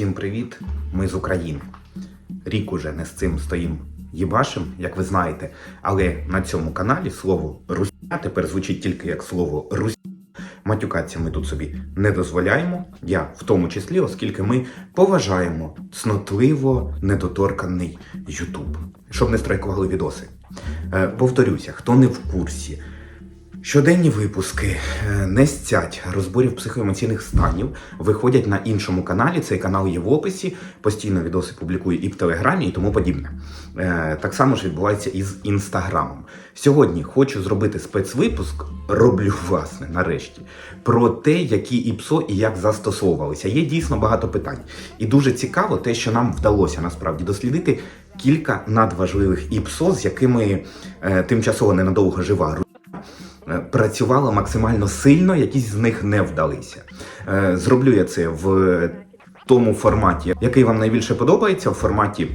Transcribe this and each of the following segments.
Всім привіт! Ми з України. Рік уже не з цим стоїм їбашем, як ви знаєте. Але на цьому каналі слово Русня тепер звучить тільки як слово Русь. Матюкатися ми тут собі не дозволяємо. Я в тому числі, оскільки ми поважаємо цнотливо недоторканий Ютуб, щоб не страйкували відоси. Е, повторюся, хто не в курсі. Щоденні випуски е, не стять розборів психоемоційних станів виходять на іншому каналі. Цей канал є в описі. Постійно відоси публікую і в Телеграмі, і тому подібне. Е, Так само ж відбувається і з інстаграмом. Сьогодні хочу зробити спецвипуск, роблю власне нарешті, про те, які ІПСО і як застосовувалися. Є дійсно багато питань. І дуже цікаво те, що нам вдалося насправді дослідити кілька надважливих ІПСО, з якими е, тимчасово ненадовго жива працювала максимально сильно, якісь з них не вдалися. Е, Зроблю я це в тому форматі, який вам найбільше подобається, в форматі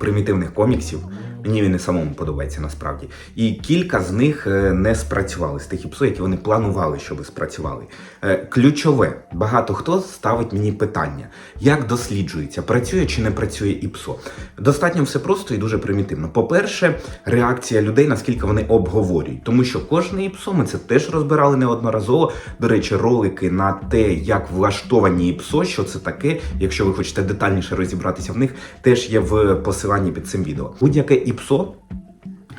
примітивних коміксів. Мені він і самому подобається насправді. І кілька з них е, не спрацювали з тих іпсо, які вони планували, щоб спрацювали. Е, Ключове, багато хто ставить мені питання, як досліджується, працює чи не працює іпсо. Достатньо все просто і дуже примітивно. По-перше, реакція людей, наскільки вони обговорюють, тому що кожне іпсо, ми це теж розбирали неодноразово. До речі, ролики на те, як влаштовані іпсо, що це таке, якщо ви хочете детальніше розібратися в них, теж є в посиланні під цим відео. Будь-яке іпсо.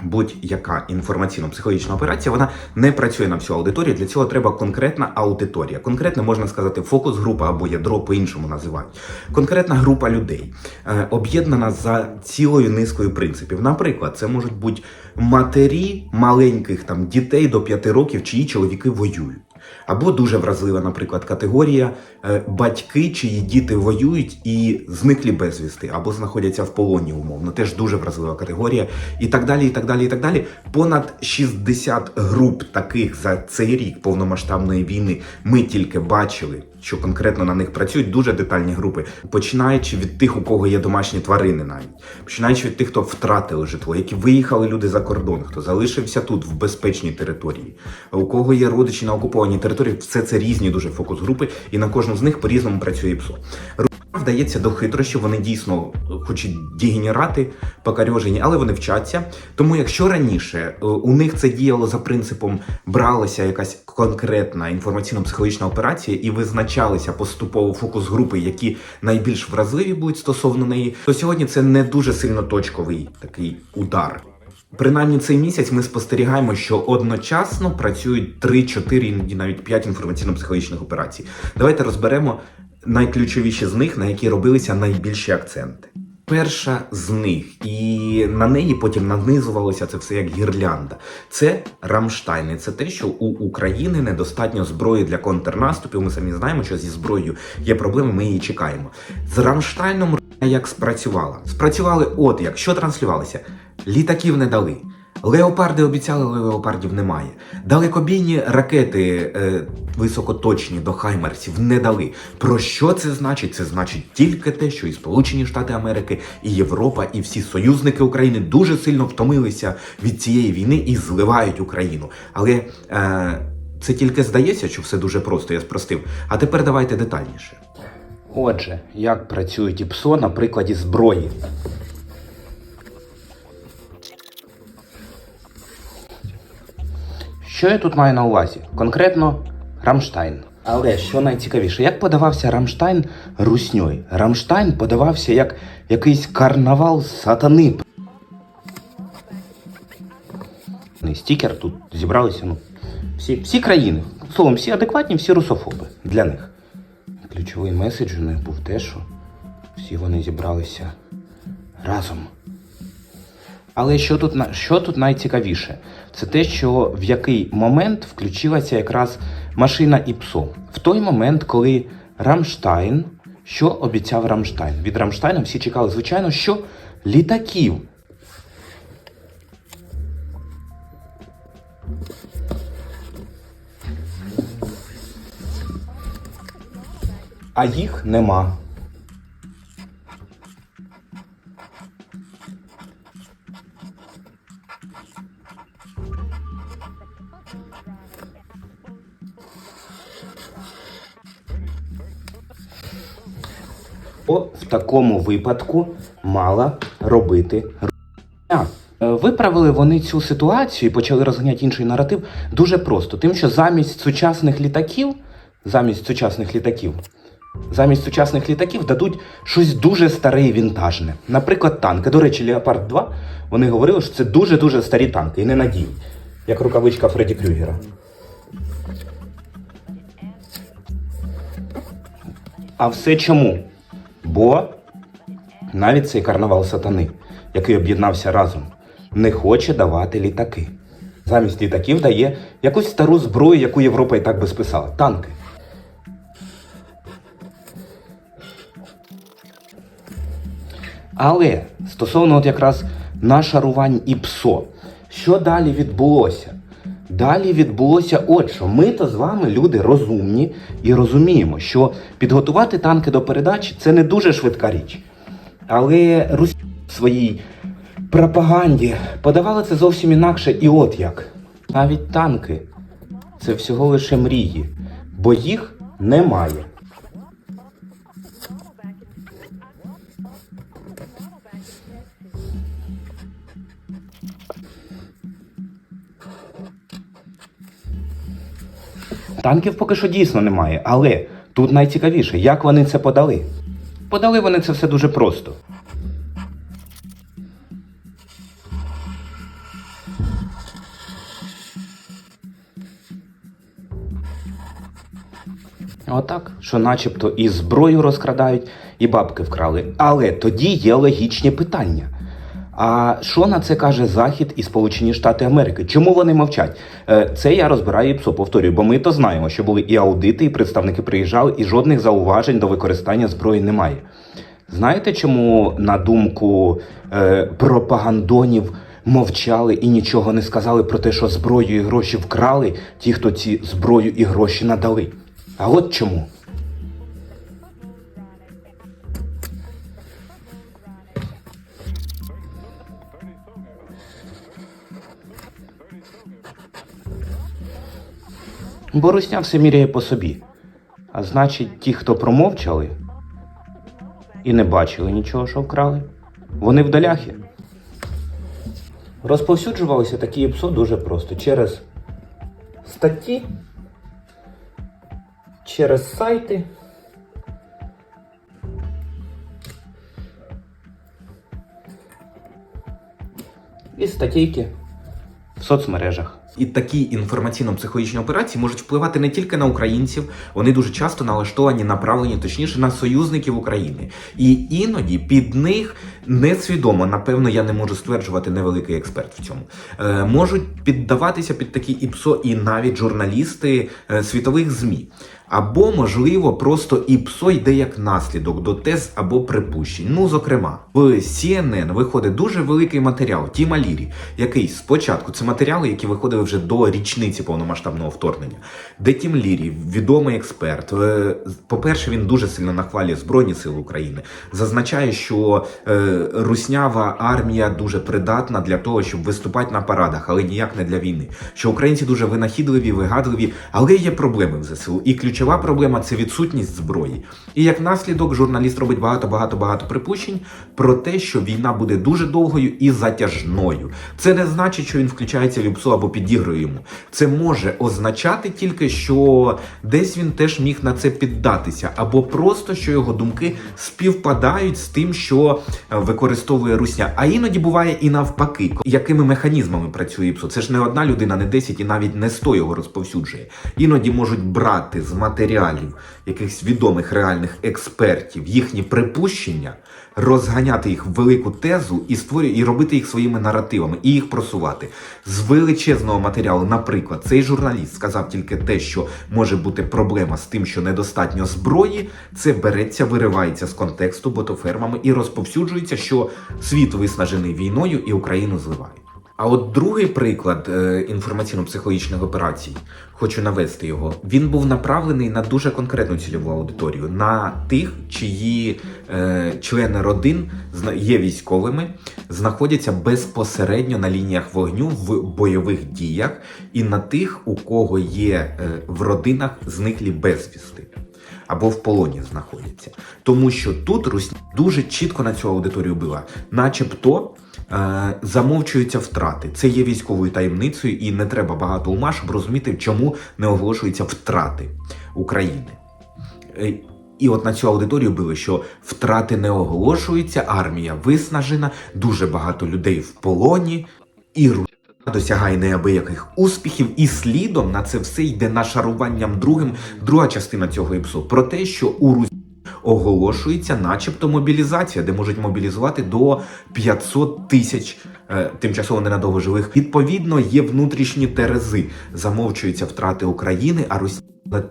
Будь-яка інформаційно-психологічна операція вона не працює на всю аудиторію. Для цього треба конкретна аудиторія. Конкретно можна сказати фокус-група або ядро по-іншому називають. Конкретна група людей е, об'єднана за цілою низкою принципів. Наприклад, це можуть бути матері маленьких там дітей до 5 років, чиї чоловіки воюють. Або дуже вразлива, наприклад, категорія е, батьки, чиї діти воюють і зниклі безвісти, або знаходяться в полоні умовно. Теж дуже вразлива категорія, і так далі. І так далі, і так далі. Понад 60 груп таких за цей рік повномасштабної війни ми тільки бачили, що конкретно на них працюють дуже детальні групи, починаючи від тих, у кого є домашні тварини, навіть починаючи від тих, хто втратили житло, які виїхали люди за кордон, хто залишився тут в безпечній території, у кого є родичі на окупованій території, все це різні дуже фокус-групи, і на кожну з них по-різному працює ІПСО. Вдається до хитрощів, вони дійсно хочуть дегенерати, покарьожені, але вони вчаться. Тому, якщо раніше е, у них це діяло за принципом бралася якась конкретна інформаційно-психологічна операція і визначалися поступово фокус-групи, які найбільш вразливі будуть стосовно неї, то сьогодні це не дуже сильно точковий такий удар. Принаймні цей місяць ми спостерігаємо, що одночасно працюють 3-4, іноді навіть 5 інформаційно-психологічних операцій. Давайте розберемо найключовіші з них, на які робилися найбільші акценти. Перша з них, і на неї потім нанизувалося це все як гірлянда. Це Рамштайни. Це те, що у України недостатньо зброї для контрнаступів. Ми самі знаємо, що зі зброєю є проблеми. Ми її чекаємо. З Рамштайном як спрацювала? Спрацювали, от як що транслювалося. Літаків не дали. Леопарди обіцяли, але леопардів немає. Далекобійні ракети е, високоточні до Хаймерсів не дали. Про що це значить? Це значить тільки те, що і Сполучені Штати Америки, і Європа, і всі союзники України дуже сильно втомилися від цієї війни і зливають Україну. Але е, це тільки здається, що все дуже просто, я спростив. А тепер давайте детальніше. Отже, як працюють ІПСО на прикладі зброї. Що я тут маю на увазі? Конкретно Рамштайн. Але що найцікавіше, як подавався Рамштайн русньою? Рамштайн подавався як якийсь карнавал сатани. Стікер тут зібралися ну, всі, всі країни. Словом, всі адекватні, всі русофоби для них. Ключовий меседж у них був те, що всі вони зібралися разом. Але що тут що тут найцікавіше? Це те, що в який момент включилася якраз машина ІПСО. В той момент, коли Рамштайн, що обіцяв Рамштайн? Від Рамштайна всі чекали, звичайно, що літаків. А їх нема. Що в такому випадку мала робити Русня? Е, Виправили вони цю ситуацію і почали розганяти інший наратив дуже просто. Тим, що замість сучасних літаків, замість сучасних літаків, замість сучасних літаків дадуть щось дуже старе і вінтажне. Наприклад, танки. До речі, Леопард 2 вони говорили, що це дуже-дуже старі танки і ненадійні, як рукавичка Фредді Крюгера. А все чому? Бо навіть цей карнавал сатани, який об'єднався разом, не хоче давати літаки. Замість літаків дає якусь стару зброю, яку Європа і так би списала танки. Але стосовно от якраз нашарувань і ПСО, що далі відбулося? Далі відбулося от що. Ми то з вами люди розумні і розуміємо, що підготувати танки до передачі це не дуже швидка річ. Але Русі в своїй пропаганді подавали це зовсім інакше, і от як. Навіть танки це всього лише мрії, бо їх немає. Танків поки що дійсно немає, але тут найцікавіше, як вони це подали. Подали вони це все дуже просто. Отак, що начебто і зброю розкрадають, і бабки вкрали. Але тоді є логічні питання. А що на це каже Захід і Сполучені Штати Америки? Чому вони мовчать? Е, Це я розбираю і ПСО, повторюю, бо ми то знаємо, що були і аудити, і представники приїжджали, і жодних зауважень до використання зброї немає. Знаєте, чому, на думку е, пропагандонів, мовчали і нічого не сказали про те, що зброю і гроші вкрали ті, хто ці зброю і гроші надали? А от чому? Бо русня все міряє по собі. А значить, ті, хто промовчали і не бачили нічого, що вкрали, вони в доляхи. Розповсюджувалися такі ПСО дуже просто через статті, через сайти. І статейки в соцмережах. І такі інформаційно-психологічні операції можуть впливати не тільки на українців, вони дуже часто налаштовані, направлені, точніше, на союзників України. І іноді під них несвідомо, напевно, я не можу стверджувати невеликий експерт в цьому. Е, можуть піддаватися під такі ІПСО і навіть журналісти е, світових ЗМІ. Або, можливо, просто ІПСО йде як наслідок до тез або припущень. Ну, зокрема, в CNN виходить дуже великий матеріал Тіма Лірі, який спочатку це матеріали, які виходили вже до річниці повномасштабного вторгнення, де Тім Лірі, відомий експерт. е, По-перше, він дуже сильно нахвалює Збройні Сили України, зазначає, що е, руснява армія дуже придатна для того, щоб виступати на парадах, але ніяк не для війни. Що українці дуже винахідливі, вигадливі, але є проблеми в ЗСУ. І ключова проблема це відсутність зброї. І як наслідок, журналіст робить багато, багато, багато припущень про те, що війна буде дуже довгою і затяжною. Це не значить, що він включається в ІПСО або підігрує йому. Це може означати тільки, що десь він теж міг на це піддатися, або просто що його думки співпадають з тим, що е, використовує Русня. А іноді буває і навпаки, якими механізмами працює ІПСО. Це ж не одна людина, не 10 і навіть не 100 його розповсюджує. Іноді можуть брати з матеріалів якихось відомих реальних експертів їхні припущення, розганяти їх в велику тезу і створювати і робити їх своїми наративами, і їх просувати з величезного матеріалу. Наприклад, цей журналіст сказав тільки те, що може бути проблема з тим, що недостатньо зброї. Це береться, виривається з контексту ботофермами і розповсюджується, що світ виснажений війною і Україну зливають. А от другий приклад е, інформаційно-психологічних операцій, хочу навести його. Він був направлений на дуже конкретну цільову аудиторію, на тих, чиї е, члени родин є військовими, знаходяться безпосередньо на лініях вогню в бойових діях, і на тих, у кого є е, в родинах зниклі безвісти. або в полоні знаходяться. Тому що тут Русня дуже чітко на цю аудиторію била, начебто замовчуються втрати. Це є військовою таємницею, і не треба багато ума, щоб розуміти, чому не оголошуються втрати України. Е, І от на цю аудиторію били, що втрати не оголошуються, армія виснажена, дуже багато людей в полоні, і досягає неабияких успіхів, і слідом на це все йде нашаруванням другим друга частина цього іпсу про те, що у Русі оголошується, начебто, мобілізація, де можуть мобілізувати до 500 тисяч е, тимчасово ненадовго живих. Відповідно, є внутрішні терези, замовчуються втрати України, а Росія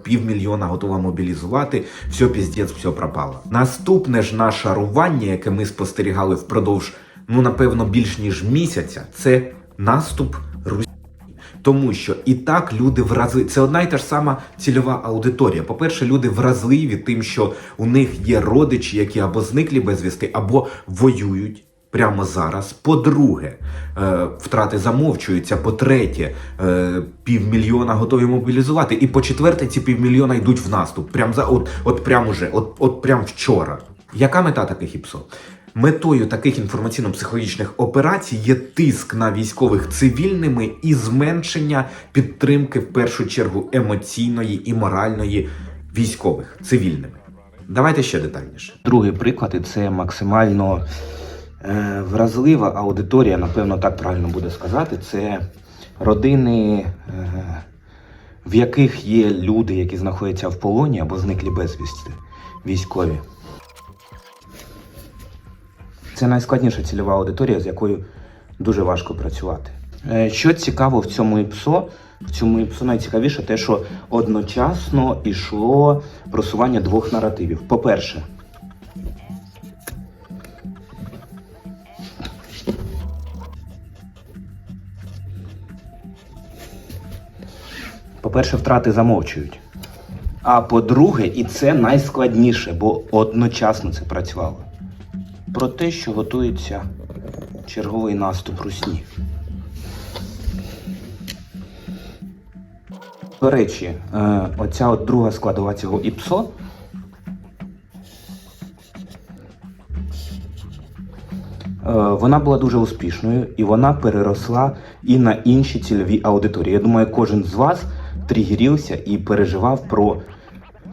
півмільйона готова мобілізувати. Все піздець, все пропало. Наступне ж нашарування, яке ми спостерігали впродовж, ну напевно, більш ніж місяця, це наступ Русі. Тому що і так люди вразливі. Це одна й та ж сама цільова аудиторія. По-перше, люди вразливі тим, що у них є родичі, які або зниклі безвісти, або воюють прямо зараз. По-друге, е, втрати замовчуються. По-третє, е, півмільйона готові мобілізувати. І по-четверте, ці півмільйона йдуть в наступ. Прям за от, от прям уже, от, от прям вчора. Яка мета таких ІПСО? Метою таких інформаційно-психологічних операцій є тиск на військових цивільними і зменшення підтримки в першу чергу емоційної і моральної військових цивільними. Давайте ще детальніше. Другий приклад, і це максимально е, вразлива аудиторія, напевно, так правильно буде сказати. Це родини, е, в яких є люди, які знаходяться в полоні або зниклі безвісти, військові. Це найскладніша цільова аудиторія, з якою дуже важко працювати. Е, Що цікаво в цьому ІПСО, в цьому ІПСО найцікавіше те, що одночасно йшло просування двох наративів. По-перше, По-перше, втрати замовчують. А по-друге, і це найскладніше, бо одночасно це працювало. Про те, що готується черговий наступ русні. До речі, е, оця от друга складова цього ІПСО. е, Вона була дуже успішною і вона переросла і на інші цільові аудиторії. Я думаю, кожен з вас тригерівся і переживав про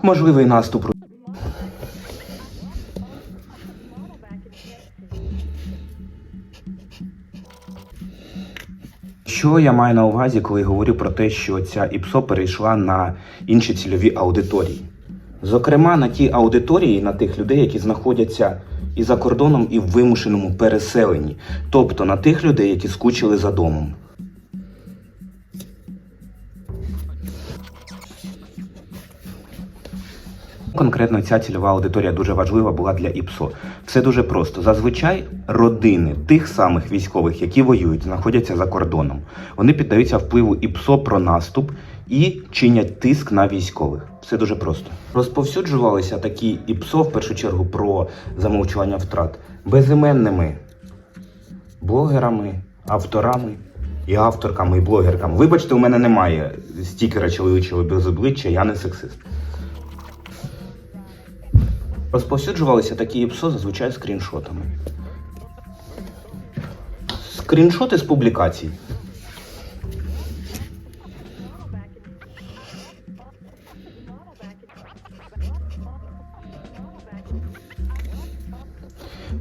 можливий наступ. Що я маю на увазі, коли говорю про те, що ця ІПСО перейшла на інші цільові аудиторії? Зокрема, на ті аудиторії, на тих людей, які знаходяться і за кордоном, і в вимушеному переселенні, тобто на тих людей, які скучили за домом. Конкретно ця цільова аудиторія дуже важлива була для ІПСО. Все дуже просто. Зазвичай родини тих самих військових, які воюють, знаходяться за кордоном. Вони піддаються впливу ІПСО про наступ і чинять тиск на військових. Все дуже просто. Розповсюджувалися такі ІПСО в першу чергу про замовчування втрат безіменними блогерами, авторами і авторками, і блогерками. Вибачте, у мене немає стікера чоловічого без обличчя, я не сексист. Розповсюджувалися такі ІПСО зазвичай скріншотами. Скріншоти з публікацій.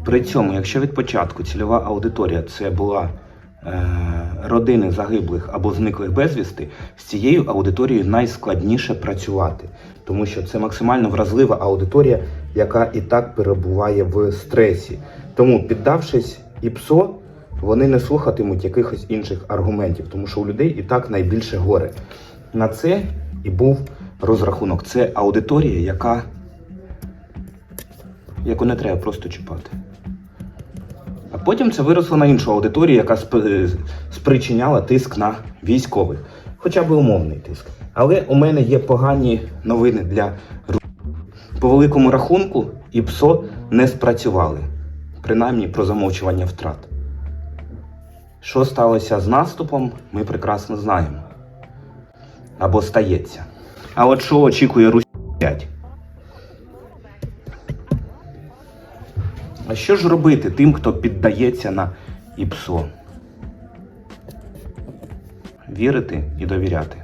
При цьому, якщо від початку цільова аудиторія це була е, родини загиблих або зниклих безвісти, з цією аудиторією найскладніше працювати, тому що це максимально вразлива аудиторія, яка і так перебуває в стресі. Тому, піддавшись ІПСО, вони не слухатимуть якихось інших аргументів, тому що у людей і так найбільше горе. На це і був розрахунок. Це аудиторія, яка яку не треба просто чіпати. А потім це виросло на іншу аудиторію, яка е, спричиняла тиск на військових, хоча б умовний тиск. Але у мене є погані новини для по великому рахунку ІПСО не спрацювали, принаймні про замовчування втрат. Що сталося з наступом, ми прекрасно знаємо. Або стається. А от що очікує Русь 5? А що ж робити тим, хто піддається на ІПСО? Вірити і довіряти.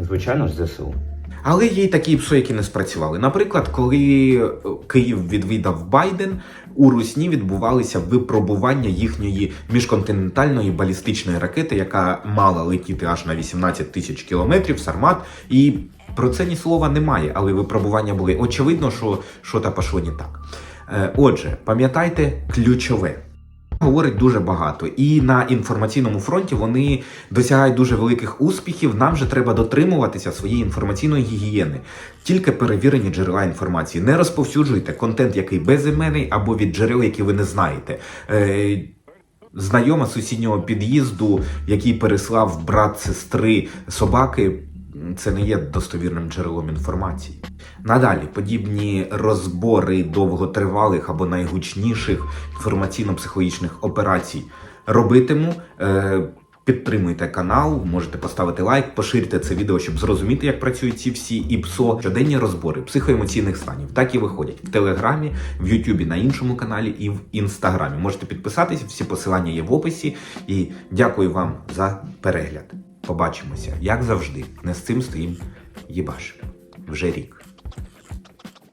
Звичайно ж, ЗСУ. Але є й такі ПСО, які не спрацювали. Наприклад, коли е, Київ відвідав Байден, у Русні відбувалися випробування їхньої міжконтинентальної балістичної ракети, яка мала летіти аж на 18 тисяч кілометрів, Сармат. І про це ні слова немає, але випробування були. Очевидно, що що та пошло не так. Е, Отже, пам'ятайте ключове. Говорить дуже багато, і на інформаційному фронті вони досягають дуже великих успіхів. Нам же треба дотримуватися своєї інформаційної гігієни. Тільки перевірені джерела інформації. Не розповсюджуйте контент, який безіменний, або від джерел, які ви не знаєте. Е, знайома сусіднього під'їзду, який переслав брат сестри собаки. Це не є достовірним джерелом інформації. Надалі подібні розбори довготривалих або найгучніших інформаційно-психологічних операцій робитиму. Е, Підтримуйте канал, можете поставити лайк, поширте це відео, щоб зрозуміти, як працюють ці всі ІПСО. Щоденні розбори психоемоційних станів. Так і виходять в Телеграмі, в Ютубі, на іншому каналі і в Інстаграмі. Можете підписатися, всі посилання є в описі. І дякую вам за перегляд. Побачимося, як завжди. Не з цим стоїм їбаш. Вже рік.